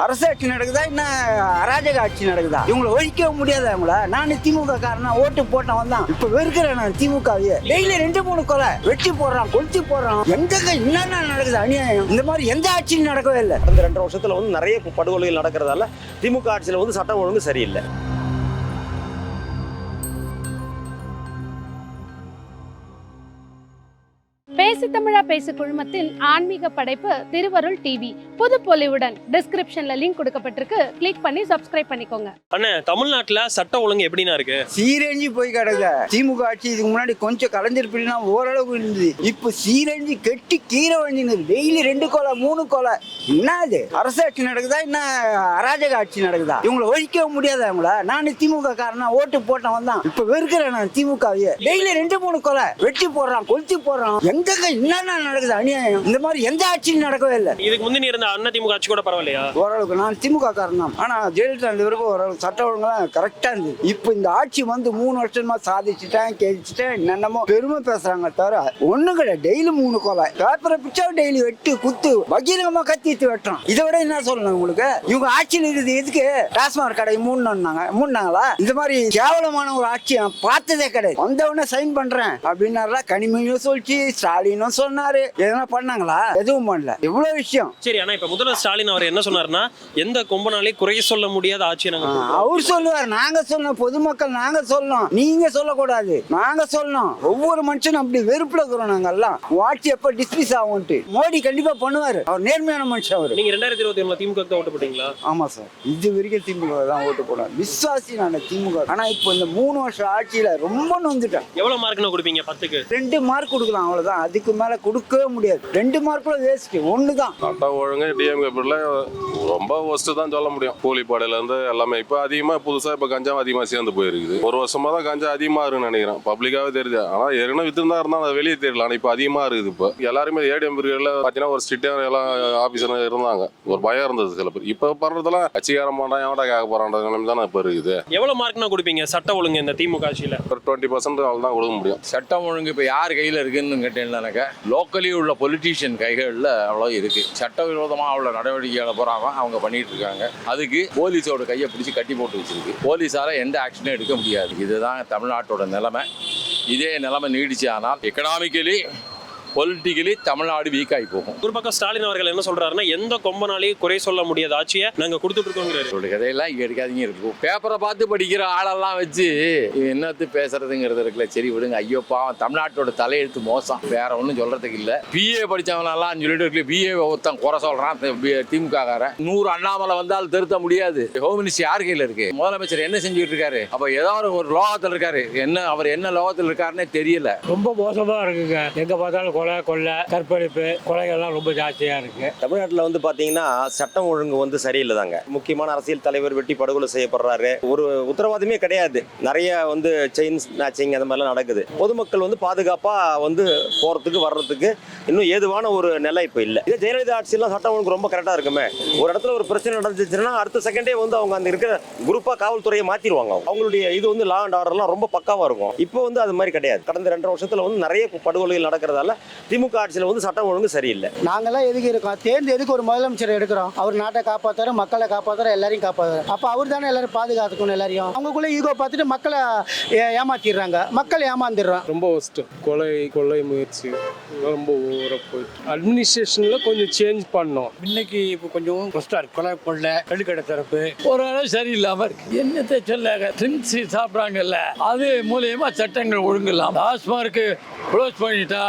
அரசு ஆட்சி நடக்குதா என்ன அராஜக ஆட்சி நடக்குதா? இவங்களை ஒழிக்கவும் முடியாது அவங்கள நான் திமுக காரனா ஓட்டு போட்டவன் தான். இப்ப வெறுக்கிறேன் நான் திமுகவையே. டெய்லி ரெண்டு மூணு கொலை. வெட்டி போடுறான் கொளுத்தி போடுறான். எங்க என்னென்ன நடக்குது அநியாயம்? இந்த மாதிரி எந்த ஆட்சியும் நடக்கவே இல்லை. அந்த ரெண்டு வருஷத்துல வந்து நிறைய படுகொலைகள் நடக்கிறதால திமுக ஆட்சியில் வந்து சட்டம் ஒழுங்கு சரியில்லை. தமிழா பேசு குழுமத்தின் ஆன்மீக படைப்பு திருவருள் டிவி. புது பொலிவுடன் டிஸ்கிரிப்ஷன்ல லிங்க் கொடுக்கப்பட்டிருக்கு. கிளிக் பண்ணி சப்ஸ்கிரைப் பண்ணிக்கோங்க. அண்ணே தமிழ்நாட்டுல சட்ட ஒழுங்கு எப்படிண்ணா இருக்கு? சீரஞ்சி போய் கிடக்க. திமுக ஆட்சி இதுக்கு முன்னாடி கொஞ்சம் கலைஞ்சிருப்பினா ஓரளவுக்கு இருந்தது. இப்ப சீரஞ்சி கெட்டி கீரை வஞ்சினது டெய்லி ரெண்டு கொலை மூணு கொலை. என்ன இது? அரசு ஆட்சி நடக்குதா? என்ன அராஜக ஆட்சி நடக்குதா? இவங்களை ஒழிக்கவும் முடியாது அவங்கள நான் திமுக காரனா ஓட்டு போட்டவன் தான். இப்ப வெறுக்கிறேன் நான் திமுகவையே. டெய்லி ரெண்டு மூணு கொலை. வெட்டி போடுறான் கொளுத்தி போடுறான். எங்கங்க என்னென்ன நடக்குது? அநியாயம். இந்த மாதிரி எந்த ஆட்சியும் நடக்கவே இல்லை. இதுக்கு முந்தி இருந்த அண்ணா திமுக ஆட்சி கூட பரவாயில்லையா? ஓரளவுக்கு நான் திமுக காரன் தான். ஆனா ஜெயலலிதா இந்த வரைக்கும் ஓரளவுக்கு சட்ட ஒழுங்கெல்லாம் கரெக்டா இருந்தது. இப்போ இந்த ஆட்சி வந்து மூணு வருஷமா சாதிச்சுட்டேன் கேழிச்சிட்டேன் என்னென்னமோ பெருமை பேசுறாங்க தவிர ஒண்ணும் கிடையாது. டெய்லி மூணு கொலை. பேப்பரை பிச்சா டெய்லி வெட்டு குத்து பகீரங்கமா கத்திட்டு வெட்டுறான். இதை விட என்ன சொல்லணும் உங்களுக்கு? இவங்க ஆட்சியில் இருக்குது எதுக்கு? டாஸ்மாக் கடை மூணுனாங்க மூணுனாங்களா இந்த மாதிரி கேவலமான ஒரு ஆட்சி பார்த்ததே கிடையாது. வந்தவொடனே சைன் பண்றேன். அப்படின்னாரா கனிமொழியும் சொல்லிச்சு ஸ்டாலினும் சொன்னாரு. எதனா பண்ணாங்களா? எதுவும் பண்ணல. இவ்வளவு விஷயம். சரி ஆனா இப்ப முதல்வர் ஸ்டாலின் அவர் என்ன சொன்னாருன்னா எந்த கொம்பனாலே குறை சொல்ல முடியாத ஆட்சியை நாங்க ஆ, கொடுக்கிறோம். அவர் சொல்லுவார் நாங்க சொல்லணும் பொதுமக்கள் நாங்க சொல்லணும். நீங்க சொல்லக்கூடாது நாங்க சொல்லணும். ஒவ்வொரு மனுஷனும் அப்படி வெறுப்புல இருக்கிறோம் நாங்க எல்லாம் ஆட்சி எப்ப டிஸ்மிஸ் ஆகும்ட்டு மோடி கண்டிப்பா பண்ணுவாரு. அவர் நேர்மையான மனுஷன் அவரு. நீங்க ரெண்டாயிரத்தி இருபத்தி ஒண்ணுல திமுக தான் ஓட்டு போட்டீங்களா? ஆமா சார். இது வரைக்கும் திமுக தான் ஓட்டு போடுவேன் விசுவாசி நான் திமுக ஆனா இப்போ இந்த மூணு வருஷம் ஆட்சியில ரொம்ப நொந்துட்டேன். எவ்வளவு மார்க்னா கொடுப்பீங்க? பத்துக்கு. ரெண்டு மார்க் கொடுக்கலாம் அவ்வளவுதான். அதுக்கு மேல கொடுக்கவே முடியாது. ரெண்டு மார்க்குள்ள வேஸ்ட் ஒண்ணுதான். தான் சட்டம் ஒழுங்கு டிஎம்கே பிள்ளை ரொம்ப ஒஸ்ட்டு தான் சொல்ல முடியும். கூலிப்பாடையில இருந்து எல்லாமே இப்போ அதிகமாக புதுசாக இப்போ கஞ்சா அதிகமாக சேர்ந்து போயிருக்குது. ஒரு வருஷமா தான் கஞ்சா அதிகமாக இருக்குன்னு நினைக்கிறேன். பப்ளிக்காகவே தெரியுது. ஆனால் ஏற்கனவே வித்துருந்தா இருந்தால் அது வெளியே தெரியல ஆனால் இப்போ அதிகமாக இருக்குது இப்போ. எல்லாருமே ஏடிஎம் பிரிவில் பார்த்தீங்கன்னா ஒரு ஸ்ட்ரிக்டாக எல்லாம் ஆஃபீஸர் இருந்தாங்க. ஒரு பயம் இருந்தது சில பேர். இப்போ பண்ணுறதெல்லாம் கட்சிக்கார மாட்டான் எவன்டா கேட்க போறான்ற நிலைமை தானே இப்போ இருக்குது. எவ்வளவு மார்க்னா கொடுப்பீங்க? சட்ட ஒழுங்கு இந்த திமுக ஆட்சியில ஒரு டுவெண்ட்டி பர்சன்ட் அவள் தான் கொடுக்க முடியும். சட்டம் ஒழுங்கு இப்போ யார் கையில் இருக்குன்னு கேட்டேன்னாக்கா லோக்கலி உள்ள பொலிட்டீஷியன் கைகளில் அவ்வளோ இருக்குது சட்டவிரோதமாக அவ்வளோ நடவடிக்கைகளை போகிறாங்க அவங்க பண்ணிட்டு இருக்காங்க அதுக்கு போலீஸோட கையை பிடிச்சி கட்டி போட்டு வச்சிருக்கு. போலீஸால் எந்த ஆக்ஷனும் எடுக்க முடியாது. இதுதான் தமிழ்நாட்டோட நிலைமை. இதே நிலைமை நீடிச்சு ஆனால் எக்கனாமிக்கலி பொலிட்டிக்கலி தமிழ்நாடு வீக் ஆகி போகும். ஒரு பக்கம் ஸ்டாலின் அவர்கள் என்ன சொல்றாருன்னா எந்த கொம்பனாலேயும் குறை சொல்ல முடியாத ஆட்சியை நாங்க கொடுத்துட்டு இருக்கோங்கிறாரு கதையெல்லாம் இங்கே எடுக்காதீங்க இருக்கும் பேப்பரை பார்த்து படிக்கிற ஆளெல்லாம் வச்சு என்னத்து பேசுறதுங்கிறது இருக்குல்ல. சரி விடுங்க. ஐயோ பாவம். தமிழ்நாட்டோட தலையெழுத்து மோசம். வேற ஒன்றும் சொல்றதுக்கு இல்லை. பிஏ படிச்சவனெல்லாம் சொல்லிட்டு இருக்கு. பிஏ ஒருத்தன் குறை சொல்றான். திமுக காரன். நூறு அண்ணாமலை வந்தால் திருத்த முடியாது. ஹோம் மினிஸ்டர் யார் கையில் இருக்கு? முதலமைச்சர் என்ன செஞ்சுட்டு இருக்காரு? அப்போ ஏதாவது ஒரு லோகத்தில் இருக்காரு. என்ன அவர் என்ன லோகத்தில் இருக்காருன்னே தெரியல. ரொம்ப மோசமா இருக்குங்க. எங்க பார்த்தாலும் கொலை கொள்ளை கற்பழிப்பு கொலைகள்லாம் ரொம்ப ஜாஸ்தியா இருக்கு. தமிழ்நாட்டில் வந்து பார்த்தீங்கன்னா சட்டம் ஒழுங்கு வந்து சரியில்லை தாங்க முக்கியமான அரசியல் தலைவர் வெட்டி படுகொலை செய்யப்படுறாரு. ஒரு உத்தரவாதமே கிடையாது. நிறைய வந்து செயின் ஸ்நாச்சிங் அந்த மாதிரிலாம் நடக்குது. பொதுமக்கள் வந்து பாதுகாப்பாக வந்து போகிறதுக்கு வர்றதுக்கு இன்னும் ஏதுவான ஒரு நிலை இப்போ இல்லை. இதே ஜெயலலிதா ஆட்சியெல்லாம் சட்டம் ஒழுங்கு ரொம்ப கரெக்டாக இருக்குமே. ஒரு இடத்துல ஒரு பிரச்சனை நடந்துச்சுன்னா அடுத்த செகண்டே வந்து அவங்க அந்த இருக்கிற குரூப்பாக காவல்துறையை மாற்றிடுவாங்க அவங்களுடைய இது வந்து லா அண்ட் ஆர்டர்லாம் ரொம்ப பக்காவாக இருக்கும். இப்போ வந்து அது மாதிரி கிடையாது. கடந்த ரெண்டரை வருஷத்தில் வந்து நிறைய படுகொலைகள் நடக்கிறதால திமுக ஆட்சியில் வந்து சட்டம் ஒழுங்கு சரியில்லை. நாங்கெல்லாம் எதுக்கு இருக்கோம்? தேர்ந்து எதுக்கு ஒரு முதலமைச்சர் எடுக்கிறோம்? அவர் நாட்டை காப்பாத்துறாரு மக்களை காப்பாத்துறாரு எல்லாரையும் காப்பாத்துறாரு அப்ப அவர் தானே எல்லாரும் பாதுகாத்துக்கணும் எல்லாரையும்? அவங்களுக்குள்ள ஈகோ பார்த்துட்டு மக்களை ஏமாத்திடுறாங்க. மக்கள் ஏமாந்துடுறான் ரொம்ப ஒஸ்ட்டு கொலை கொள்ளை முயற்சி. ரொம்ப ஓவராக போயிட்டு. அட்மினிஸ்ட்ரேஷனில் கொஞ்சம் சேஞ்ச் பண்ணோம். இன்னைக்கு இப்போ கொஞ்சம் கஷ்டம் இருக்கு. கொலை கொள்ளை கள்ளுக்கடை தரப்பு. ஒரு அளவு சரியில்லாம இருக்கு. என்னத்தை சொல்ல ட்ரிங்க்ஸ் சாப்பிட்றாங்கல்ல. அது மூலியமா சட்டங்கள் ஒழுங்கலாம் டாஸ்மார்க்கு க்ளோஸ் பண்ணிட்டா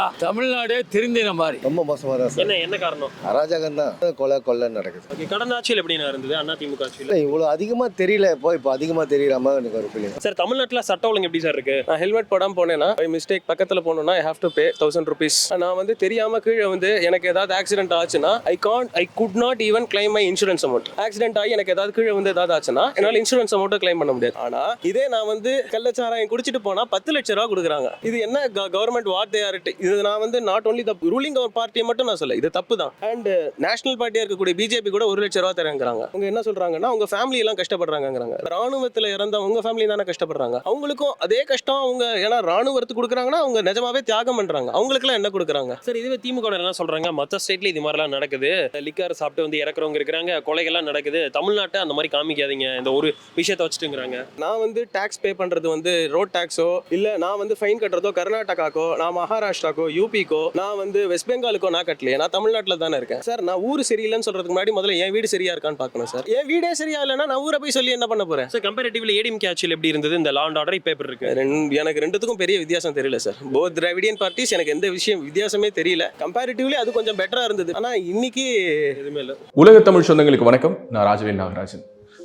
தமிழ்நாடே திருந்தின மாதிரி. ரொம்ப மோசமாக தான் சார். என்ன என்ன காரணம்? அராஜகம் தான் கொலை கொள்ளை நடக்குது. Okay, கடந்த ஆட்சியில் எப்படிண்ணா இருந்தது? அண்ணா திமுக ஆட்சியில்? இல்லை இவ்வளோ அதிகமாக தெரியல இப்போ இப்போ அதிகமாக தெரியலாம எனக்கு ஒரு ஃபீலிங் சார் தமிழ்நாட்டில் சட்ட ஒழுங்கு எப்படி சார் இருக்கு? நான் ஹெல்மெட் போடாமல் போனேன்னா மிஸ்டேக் பக்கத்தில் போனோம்னா I have to pay thousand rupees நான் வந்து தெரியாம கீழே வந்து எனக்கு ஏதாவது ஆக்சிடென்ட் ஆச்சுன்னா I can I could not even claim my insurance amount accident ஆகி எனக்கு ஏதாவது கீழே வந்து ஏதாவது ஆச்சுன்னா என்னால் இன்சூரன்ஸ் அமௌண்ட்டை கிளைம் பண்ண முடியாது. ஆனா இதே நான் வந்து கள்ளச்சாராயம் குடிச்சிட்டு போனா பத்து லட்ச ரூபா கொடுக்குறாங்க. இது என்ன கவர்மெண்ட் வாட் தே ஆர் இது நான் வந்து நாட் only த ரூலிங் அவர் பார்ட்டியை மட்டும் நான் சொல்ல இது தப்பு தான் அண்ட் நேஷனல் பார்ட்டியா இருக்கக்கூடிய பிஜேபி கூட ஒரு லட்ச ரூபா தரங்கிறாங்க அவங்க என்ன சொல்றாங்கன்னா அவங்க ஃபேமிலி எல்லாம் கஷ்டப்படுறாங்கங்கிறாங்க. ராணுவத்துல இறந்த உங்க ஃபேமிலி தானே கஷ்டப்படுறாங்க. அவங்களுக்கும் அதே கஷ்டம் அவங்க ஏன்னா ராணுவத்துக்கு கொடுக்குறாங்கன்னா அவங்க நிஜமாவே தியாகம் பண்றாங்க. அவங்களுக்குலாம் என்ன கொடுக்குறாங்க? சார் இதுவே திமுக என்ன சொல்றாங்க? மற்ற ஸ்டேட்ல இது மாதிரிலாம் நடக்குது. லிக்கர் சாப்பிட்டு வந்து இறக்குறவங்க இருக்கிறாங்க. கொலைகள்லாம் நடக்குது. தமிழ்நாட்டை அந்த மாதிரி காமிக்காதீங்க. இந்த ஒரு விஷயத்தை வச்சுட்டுங்கிறாங்க. நான் வந்து டாக்ஸ் பே பண்றது வந்து ரோட் டாக்ஸோ இல்ல நான் வந்து ஃபைன் கட்டுறதோ கர்நாடகாக்கோ நான் மகாராஷ்டிராக்கோ யூபிக்கோ நான் வந்து வெஸ்ட் பெங்காலுக்கோ நான் கட்டலையே. நான் தமிழ்நாட்டில் தானே இருக்கேன். சார் நான் ஊர் சரியில்லைன்னு சொல்றதுக்கு முன்னாடி முதல்ல என் வீடு சரியா இருக்கான்னு பார்க்கணும் சார் என் வீடே சரியா இல்லைன்னா நான் ஊரை போய் சொல்லி என்ன பண்ண போறேன்? சார் கம்பேரிட்டிவ்ல ஏடிஎம் கேட்சில் எப்படி இருந்தது? இந்த லாண்ட் ஆர்டர் இப்போ எப்படி இருக்கு? ரெண்டு- எனக்கு ரெண்டுத்துக்கும் பெரிய வித்தியாசம் தெரியல சார் போத் திராவிடியன் பார்ட்டிஸ் எனக்கு எந்த விஷயம் வித்தியாசமே தெரியல. கம்பேரிட்டிவ்லி அது கொஞ்சம் பெட்டரா இருந்தது. ஆனா இன்னைக்கு எதுவுமே இல்லை. உலக தமிழ் சொந்தங்களுக்கு வணக்கம். நான் ராஜவேல் நாகராஜன்.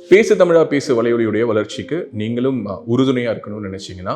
பேசு தமிழா பேசு வலையொலியுடைய வளர்ச்சிக்கு நீங்களும் அஹ், உறுதுணையா இருக்கணும்னு நினைச்சீங்கன்னா